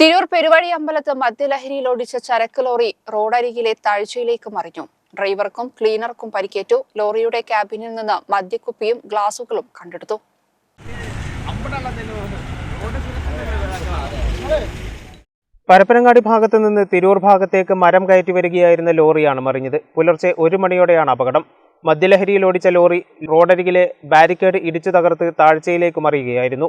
തിരൂർ പെരുവഴി അമ്പലത്ത് മദ്യലഹരിയിൽ ഓടിച്ച ചരക്ക് ലോറി റോഡരികിലെ താഴ്ചയിലേക്ക് മറിഞ്ഞു. ഡ്രൈവർക്കും ക്ലീനർക്കും പരിക്കേറ്റു. ലോറിയുടെ ക്യാബിനിൽ നിന്ന് മദ്യക്കുപ്പിയും ഗ്ലാസുകളും കണ്ടെടുത്തു. പരപ്പനങ്ങാടി ഭാഗത്ത് നിന്ന് തിരൂർ ഭാഗത്തേക്ക് മരം കയറ്റി വരികയായിരുന്ന ലോറിയാണ് മറിഞ്ഞത്. പുലർച്ചെ ഒരു മണിയോടെയാണ് അപകടം. മദ്യലഹരിയിൽ ഓടിച്ച ലോറി റോഡരികിലെ ബാരിക്കേഡ് ഇടിച്ചു തകർത്ത് താഴ്ചയിലേക്ക് മറിയുകയായിരുന്നു.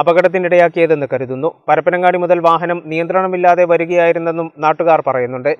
അപകടത്തിനിടയാക്കിയതെന്ന് കരുതുന്നു. പരപ്പനങ്ങാടി മുതൽ വാഹനം നിയന്ത്രണമില്ലാതെ വരികയായിരുന്നെന്നും നാട്ടുകാർ പറയുന്നുണ്ട്.